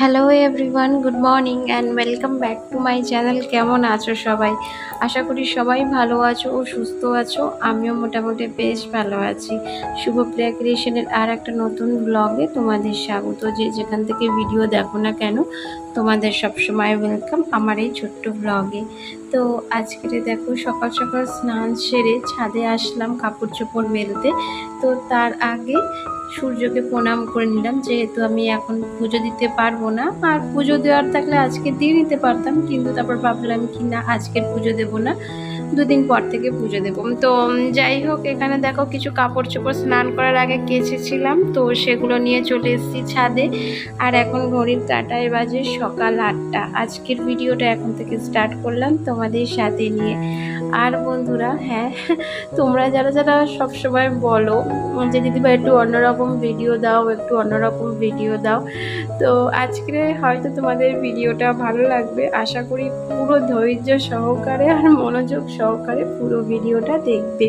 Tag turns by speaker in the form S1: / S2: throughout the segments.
S1: Hello everyone good morning and welcome back to my channel কেমন আছো সবাই? আশা করি সবাই ভালো আছো ও সুস্থ আছো। আমিও মোটামুটি বেশ ভালো আছি। শুভ প্রিয়া ক্রিয়েশনের আর একটা নতুন ব্লগে তোমাদের স্বাগত। যে যেখান থেকে ভিডিও দেখো না কেন তোমাদের সবসময় ওয়েলকাম আমার এই ছোট্ট ব্লগে তো আজকের দেখো, সকাল সকাল স্নান সেরে ছাদে আসলাম কাপড় চোপড় মেলতে। তো তার আগে সূর্যকে প্রণাম করে নিলাম, যেহেতু আমি এখন পুজো দিতে পারব না। আর পুজো দেওয়ার থাকলে আজকে দিয়ে নিতে পারতাম, কিন্তু তারপর ভাবলাম কি না, আজকের পুজো দেবো না। দুদিন পর থেকে পুজো দেবো। তো যাই হোক, এখানে দেখো কিছু কাপড় চোপড় স্নান করার আগে কেচেছিলাম। তো সেগুলো নিয়ে চলে এসেছি ছাদে। আর এখন ঘড়ির কাটায় বাজে সকাল আটটা। আজকের ভিডিওটা এখন থেকে স্টার্ট করলাম তোমাদের সাথে নিয়ে। আর বন্ধুরা হ্যাঁ তোমরা যারা যারা সবসময় বলো, যে দিদিভাই একটু অন্যরকম ভিডিও দাও, একটু অন্যরকম ভিডিও দাও। তো আজকে হয়তো তোমাদের ভিডিওটা ভালো লাগবে। আশা করি পুরো ধৈর্য সহকারে আর মনোযোগ সহকারে পুরো ভিডিওটা দেখবে।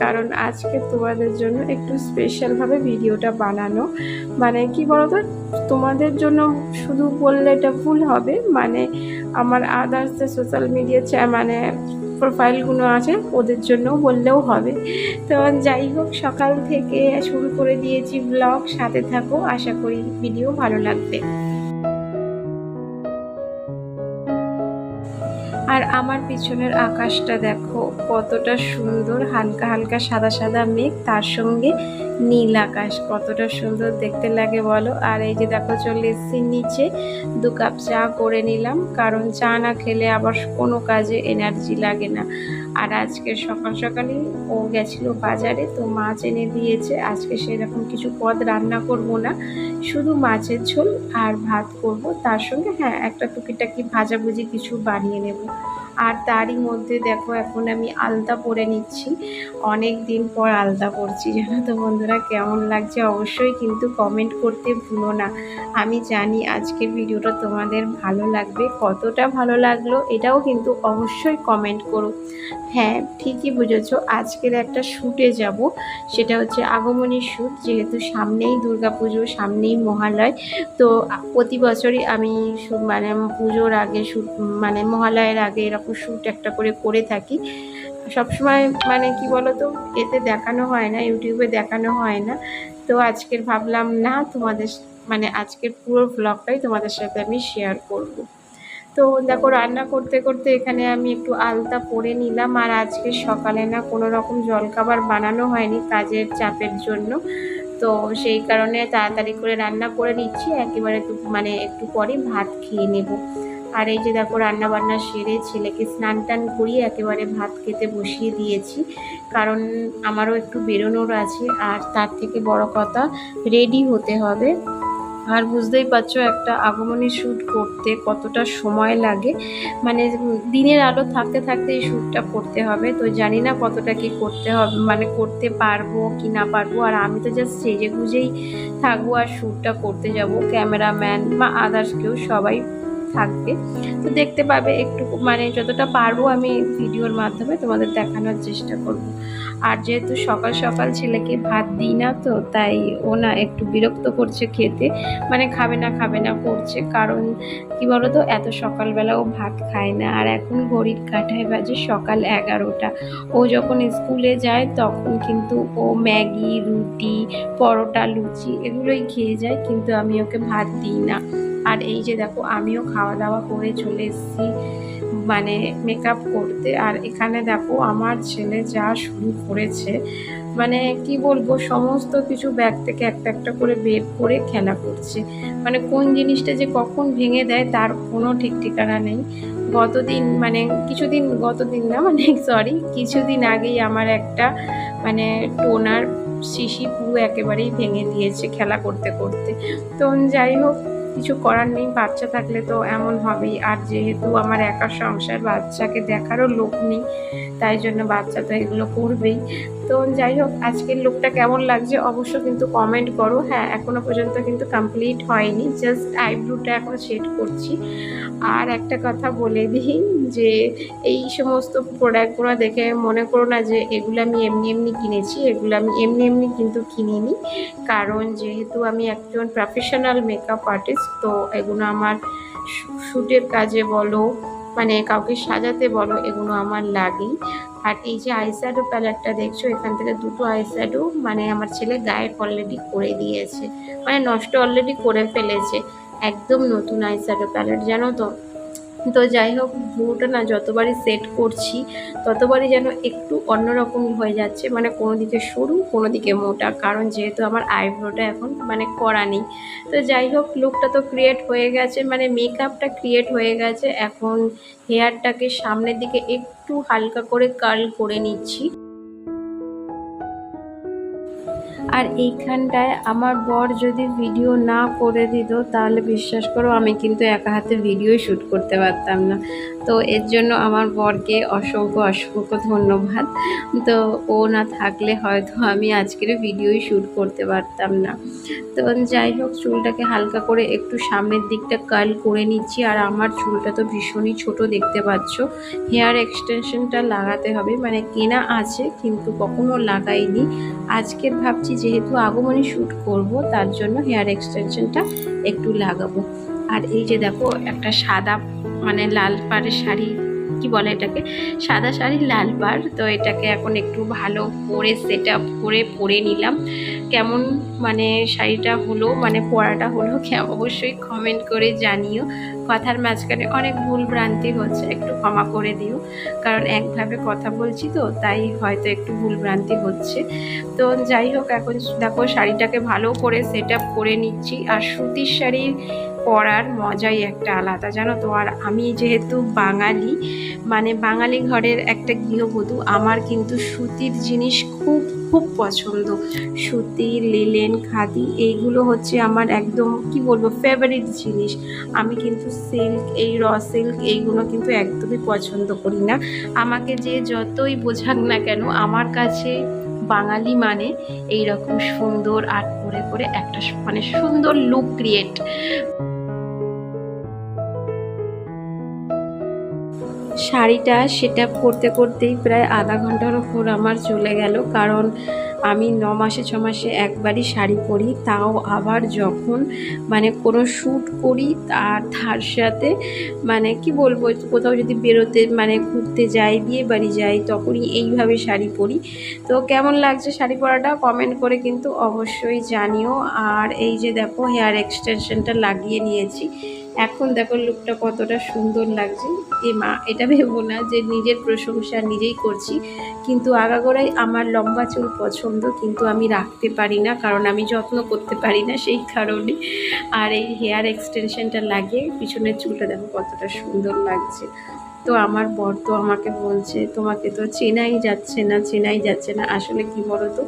S1: কারণ আজকে তোমাদের জন্য একটু স্পেশালভাবে ভিডিওটা বানানো। মানে কি বলতো? তোমাদের জন্য শুধু বললে এটা ভুল হবে। মানে আমার আদার্স যে সোশ্যাল মিডিয়া মানে প্রোফাইলগুলো আছে, ওদের জন্য বললেও হবে। তো যাই হোক, সকাল থেকে শুরু করে দিয়েছি ব্লগ সাথে থাকো। আশা করি ভিডিও ভালো লাগবে। আর আমার পিছনের আকাশটা দেখো, কতটা সুন্দর, হালকা হালকা সাদা সাদা মেঘ, তার সঙ্গে নীল আকাশ, কতটা সুন্দর দেখতে লাগে বলো। আর এই যে দেখো, চলে এসেছি নিচে, দু কাপ চা করে নিলাম, কারণ চা না খেলে আবার কোনো কাজে এনার্জি লাগে না। আর আজকে সকাল সকালই ও গেছিল বাজারে, তো মাছ এনে দিয়েছে। আজকে সেরকম কিছু পদ রান্না করব না, শুধু মাছের ঝোল আর ভাত করব। তার সঙ্গে হ্যাঁ একটা টুকিটাকি ভাজাভুজি কিছু বানিয়ে নেব। আর তারই মধ্যে দেখো এখন আমি আলতা পরে নিচ্ছি। অনেক দিন পর আলতা পরছি, জানো তো বন্ধুরা কেমন লাগছে অবশ্যই কিন্তু কমেন্ট করতে ভুলো না। আমি জানি আজকের ভিডিওটা তোমাদের ভালো লাগবে, কতটা ভালো লাগল এটাও কিন্তু অবশ্যই কমেন্ট করো। হ্যাঁ ঠিকই বুঝেছ, আজকের একটা শ্যুটে যাব, সেটা হচ্ছে আগমনী শ্যুট যেহেতু সামনেই দুর্গাপুজো, সামনেই মহালয়, তো প্রতি বছরই আমি মানে পুজোর আগে শ্যুট মানে মহালয়ের আগে এরকম শ্যুট একটা করে করে থাকি। সবসময় মানে কি বলতো, এতে দেখানো হয় না, ইউটিউবে দেখানো হয় না। তো আজকের ভাবলাম, না, তোমাদের মানে আজকের পুরো ব্লগটাই তোমাদের সাথে আমি শেয়ার করব। তো দেখো, রান্না করতে করতে এখানে আমি একটু আলতা পরে নিলাম, আর আজকে সকালে না কোনো রকম জলখাবার বানানো হয়নি কাজের চাপের জন্য। তো সেই কারণে তাড়াতাড়ি করে রান্না করে নিচ্ছি, একেবারে মানে একটু পরে ভাত খেয়ে নেব। আর এই যে দেখো রান্না বান্না সেরে ছেলেকে স্নান টান করিয়ে একেবারে ভাত খেতে বসিয়ে দিয়েছি। কারণ আমারও একটু বেরোনোর আছে, আর তার থেকে বড় কথা রেডি হতে হবে। আর বুঝতেই পারছ, একটা আগমনী শ্যুট করতে কতটা সময় লাগে। মানে দিনের আলো থাকতে থাকতে এই শ্যুটটা করতে হবে। তো জানি না কতটা কি করতে হবে মানে করতে পারব কি না পারব। আর আমি তো জাস্ট সেজে গুজেই থাকব আর শ্যুটটা করতে যাব। ক্যামেরাম্যান বা আদার্স কেউ সবাই থাকবে। তো দেখতে পাবে একটু মানে যতটা পারব আমি ভিডিওর মাধ্যমে তোমাদের দেখানোর চেষ্টা করব। আর যেহেতু সকাল সকাল ছেলেকে ভাত দিই না তো, তাই ও না একটু বিরক্ত করছে খেতে। মানে খাবে না খাবে না করছে। কারণ কি বলতো, এত সকালবেলা ও ভাত খায় না। আর এখন ঘড়ির কাঁটায় বাজে সকাল এগারোটা। ও যখন স্কুলে যায় তখন কিন্তু ও ম্যাগি, রুটি, পরোটা, লুচি এগুলোই খেয়ে যায়। কিন্তু আমি ওকে ভাত দিই না। আর এই যে দেখো, আমিও খাওয়া দাওয়া করে চলে এসেছি মানে মেকআপ করতে। আর এখানে দেখো, আমার ছেলে যা শুরু করেছে মানে কি বলব, সমস্ত কিছু ব্যাগ থেকে একটা একটা করে বের করে খেলা করছে। মানে কোন জিনিসটা যে কখন ভেঙে দেয়, তার কোনো ঠিক ঠিকানা নেই। গতদিন মানে কিছুদিন, গতদিন না মানে সরি কিছুদিন আগেই আমার একটা মানে টোনার শিশি পুরো একেবারেই ভেঙে দিয়েছে খেলা করতে করতে। তো যাই হোক কিছু করার নেই, বাচ্চা থাকলে তো এমন হবেই। আর যেহেতু আমার একা সংসার, বাচ্চাকে দেখারও লোক নেই, তাই জন্য বাচ্চা তো এগুলো করবেই। তো যাই হোক, আজকের লুকটা কেমন লাগছে অবশ্য কিন্তু কমেন্ট করো। হ্যাঁ এখনও পর্যন্ত কিন্তু কমপ্লিট হয়নি জাস্ট আইব্রোটা এখন সেট করছি। আর একটা কথা বলে দিই যে, এই সমস্ত প্রোডাক্টগুলো দেখে মনে করো না যে, এগুলো আমি এমনি এমনি কিনেছি, এগুলো আমি এমনি এমনি কিন্তু কিনিনি। কারণ যেহেতু আমি একজন প্রফেশনাল মেকআপ আর্টিস্ট তো এগুলো আমার শ্যুটের কাজে বলো মানে কাউকে সাজাতে বলো, এগুলো আমার লাগে আর এই যে আইস্যাডো প্যালেটটা দেখছ, এখান থেকে দুটো আইস্যাডো মানে আমার ছেলে গায়ে অলরেডি করে দিয়েছে। মানে নষ্ট অলরেডি করে ফেলেছে। একদম নতুন আইস্যাডো প্যালেট জানো তো? তো যাই হোক ভুরুটা না যতবারই সেট করছি, ততবারই যেন একটু অন্যরকমই হয়ে যাচ্ছে। মানে কোনো দিকে সরু কোনো দিকে মোটা। কারণ যেহেতু আমার আইব্রোটা এখন মানে করা নেই। তো যাই হোক লুকটা তো ক্রিয়েট হয়ে গেছে। মানে মেকআপটা ক্রিয়েট হয়ে গেছে। এখন হেয়ারটাকে সামনের দিকে একটু হালকা করে কার্ল করে নিচ্ছি। আর এইখানটায় আমার বর যদি ভিডিও না করে দিত, তাহলে বিশ্বাস করো আমি কিন্তু একা হাতে ভিডিও শ্যুট করতে পারতাম না। তো এর জন্য আমার বরকে অসংখ্য অসংখ্য ধন্যবাদ। তো ও না থাকলে হয়তো আমি আজকের ভিডিওই শ্যুট করতে পারতাম না। তো যাই হোক, চুলটাকে হালকা করে একটু সামনের দিকটা কার্ল করে নিচ্ছি। আর আমার চুলটা তো ভীষণই ছোট দেখতে পাচ্ছ। হেয়ার এক্সটেনশনটা লাগাতে হবে। মানে কেনা আছে, কিন্তু কখনো লাগাইনি। আজকের ভাবছি যেহেতু আগমনী শ্যুট করব, তার জন্য হেয়ার এক্সটেনশনটা একটু লাগাবো। আর এই যে দেখো, একটা সাদা মানে লাল পাড়ের শাড়ি, কি বলে এটাকে? সাদা শাড়ি, লাল পাড়। তো এটাকে এখন একটু ভালো করে সেট আপ করে পরে নিলাম। কেমন মানে শাড়িটা হলো মানে পরাটা হলো অবশ্যই কমেন্ট করে জানিও। কথার মাঝখানে অনেক ভুল ভ্রান্তি হচ্ছে, একটু ক্ষমা করে দিও। কারণ একভাবে কথা বলছি তো, তাই হয়তো একটু ভুল ভ্রান্তি হচ্ছে। তো যাই হোক, এখন দেখো শাড়িটাকে ভালো করে সেট আপ করে নিচ্ছি। আর সুতির শাড়ি পরার মজাই একটা আলাদা, জানো তো? আর আমি যেহেতু বাঙালি মানে বাঙালি ঘরের একটা গৃহবধূ, আমার কিন্তু সুতির জিনিস খুব খুব পছন্দ। সুতি লিলেন, খাদি, এইগুলো হচ্ছে আমার একদম, কি বলব ফেভারিট জিনিস। আমি কিন্তু সিল্ক এই র সিল্ক এইগুলো কিন্তু একদমই পছন্দ করি না। আমাকে যে যতই বোঝাক না কেন, আমার কাছে বাঙালি মানে এই রকম সুন্দর আর্ট করে করে একটা মানে সুন্দর লুক ক্রিয়েট শাড়িটা সেটা করতে করতেই প্রায় আধা ঘণ্টার ওপর আমার চলে গেল। কারণ আমি ন মাসে, ছ মাসে একবারই শাড়ি পরি, তাও আবার যখন মানে কোনো শ্যুট করি আর তার সাথে মানে কি বলব, কোথাও যদি বেরোতে মানে ঘুরতে যাই, বিয়ে বাড়ি যাই, তখনই এইভাবে শাড়ি পরি। তো কেমন লাগছে শাড়ি পরাটা? কমেন্ট করে কিন্তু অবশ্যই জানিও। আর এই যে দেখো হেয়ার এক্সটেনশনটা লাগিয়ে নিয়েছি। এখন দেখো লুকটা কতটা সুন্দর লাগছে। এ মা, এটা ভেবো না যে নিজের প্রশংসা নিজেই করছি। কিন্তু আগাগোড়াই আমার লম্বা চুল পছন্দ, কিন্তু আমি রাখতে পারি না, কারণ আমি যত্ন করতে পারি না সেই কারণে। আর এই হেয়ার এক্সটেনশনটা লাগে পিছনের চুলটা দেখো কতটা সুন্দর লাগছে। তো আমার বর তো আমাকে বলছে, তোমাকে তো চেনাই যাচ্ছে না, চেনাই যাচ্ছে না। আসলে কি বলো তো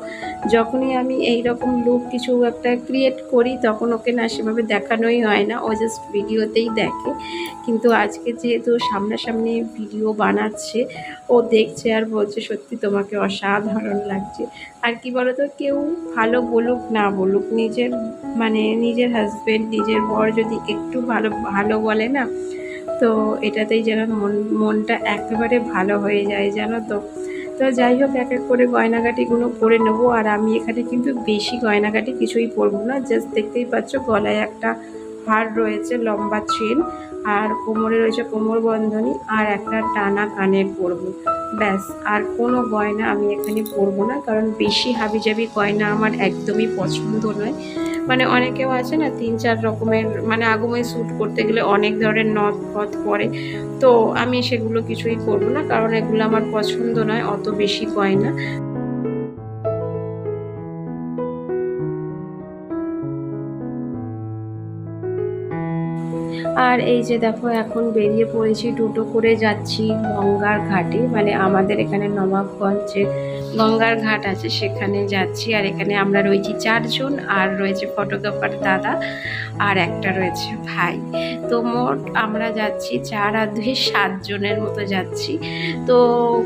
S1: যখনই আমি এই রকম লুক কিছু একটা ক্রিয়েট করি, তখন ওকে না সেভাবে দেখানোই হয় না। ও জাস্ট ভিডিওতেই দেখে। কিন্তু আজকে যেহেতু সামনাসামনি ভিডিও বানাচ্ছে, ও দেখছে আর বলছে, সত্যি তোমাকে অসাধারণ লাগছে। আর কি বলো তো কেউ ভালো বলুক না বলুক, নিজের মানে নিজের হাজব্যান্ড নিজের বর যদি একটু ভালো ভালো বলে না তো এটাতেই যেন মন, মনটা একেবারে ভালো হয়ে যায় জানো তো। তো যাই হোক, এক এক করে গয়নাগাটিগুলো পরে নেব। আর আমি এখানে কিন্তু বেশি গয়নাগাটি কিছুই পরবো না। জাস্ট দেখতেই পাচ্ছ গলায় একটা হার রয়েছে, লম্বা চেন, আর কোমরে রয়েছে কোমর বন্ধনী, আর একটা টানা কানের পরবো। ব্যাস, আর কোনো গয়না আমি এখানে পরবো না, কারণ বেশি হাবিজাবি গয়না আমার একদমই পছন্দ নয়। মানে অনেকেও আছে না, তিন চার রকমের মানে আগমে শ্যুট করতে গেলে অনেক ধরনের নথ পথ পরে। তো আমি সেগুলো কিছুই করব না, কারণ এগুলো আমার পছন্দ নয়, অত বেশি গয়না আর এই যে দেখো, এখন বেরিয়ে পড়েছি টোটো করে যাচ্ছি গঙ্গার ঘাটে। মানে আমাদের এখানে নবাবগঞ্জে গঙ্গার ঘাট আছে, সেখানে যাচ্ছি। আর এখানে আমরা রয়েছি চারজন, আর রয়েছে ফটোগ্রাফার দাদা, আর একটা রয়েছে ভাই। তো মোট আমরা যাচ্ছি চার আর দুই, সাতজনের মতো যাচ্ছি। তো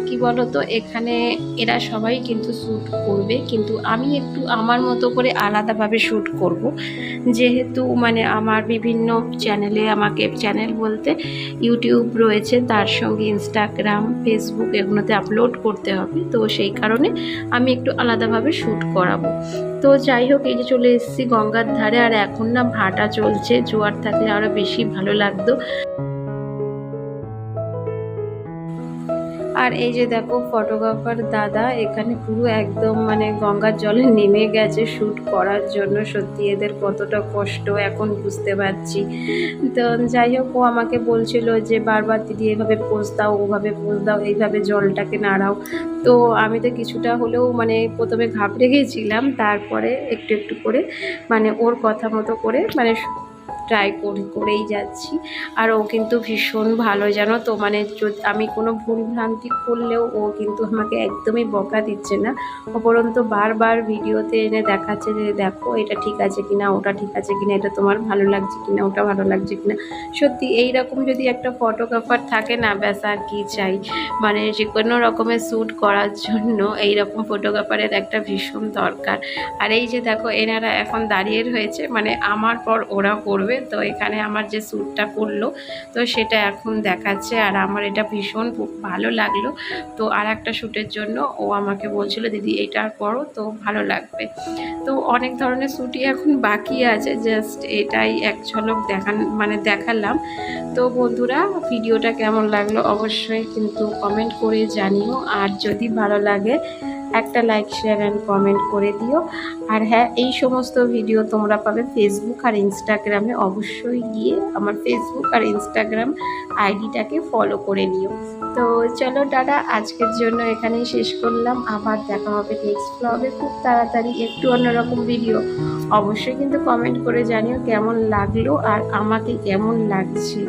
S1: কি বলো তো এখানে এরা সবাই কিন্তু শ্যুট করবে, কিন্তু আমি একটু আমার মতো করে আলাদাভাবে শ্যুট করব। যেহেতু মানে আমার বিভিন্ন চ্যানেলে আমাকে চ্যানেল বলতে ইউটিউব রয়েছে, তার সঙ্গে ইনস্টাগ্রাম, ফেসবুক এগুলোতে আপলোড করতে হবে। তো সেই কারণে আমি একটু আলাদাভাবে শ্যুট করাবো। তো যাই হোক, এই যে চলে এসেছি গঙ্গার ধারে, আর এখন না ভাটা চলছে, জোয়ার থাকলে আরও বেশি ভালো লাগতো। আর এই যে দেখো ফটোগ্রাফার দাদা, এখানে পুরো একদম মানে গঙ্গার জলে নেমে গেছে শ্যুট করার জন্য। সত্যি এদের কতটা কষ্ট, এখন বুঝতে পারছি। তো যাই হোক, ও আমাকে বলছিল যে, বারবার দিদি এভাবে পোজ দাও, ওভাবে পোজ দাও, এইভাবে জলটাকে নাড়াও। তো আমি তো কিছুটা হলেও মানে প্রথমে ঘাবড়ে গেছিলাম, তারপরে একটু একটু করে মানে ওর কথা মতো করে মানে ট্রাই করে করেই যাচ্ছি। আর ও কিন্তু ভীষণ ভালো, জানো তো? মানে যদি আমি কোনো ভুল ভ্রান্তি করলেও ও কিন্তু আমাকে একদমই বকা দিচ্ছে না। উপরন্তু বারবার ভিডিওতে এনে দেখাচ্ছে যে, দেখো, এটা ঠিক আছে কিনা, ওটা ঠিক আছে কিনা, এটা তোমার ভালো লাগছে কিনা, ওটা ভালো লাগছে কিনা। সত্যি এই রকম যদি একটা ফটোগ্রাফার থাকে না, ব্যাস আর কি চাই। মানে যে কোনো রকমের শ্যুট করার জন্য এই রকম ফটোগ্রাফারের একটা ভীষণ দরকার। আর এই যে দেখো, এনারা এখন দাঁড়িয়ে রয়েছে মানে আমার পর ওরা করবে। তো এখানে আমার যে শ্যুটটা করল তো সেটা এখন দেখাচ্ছে আর আমার এটা ভীষণ ভালো লাগল। তো আর একটা শ্যুটের জন্য ও আমাকে বলছিল, দিদি, এটা করো তো ভালো লাগবে। তো অনেক ধরনের শ্যুটই এখন বাকি আছে জাস্ট এটাই এক ঝলক দেখান মানে দেখালাম। তো বন্ধুরা, ভিডিওটা কেমন লাগল অবশ্যই কিন্তু কমেন্ট করে জানিও, আর যদি ভালো লাগে একটা লাইক শেয়ার অ্যান্ড কমেন্ট করে দিও। আর হ্যাঁ এই সমস্ত ভিডিও তোমরা পাবে ফেসবুক আর ইনস্টাগ্রামে অবশ্যই গিয়ে আমার ফেসবুক আর ইনস্টাগ্রাম আইডিটাকে ফলো করে নিও। তো চলো দাদা আজকের জন্য এখানেই শেষ করলাম। আবার দেখা হবে নেক্সট ব্লগে খুব তাড়াতাড়ি একটু অন্যরকম ভিডিও অবশ্যই কিন্তু কমেন্ট করে জানিও কেমন লাগল আর আমাকে কেমন লাগছে।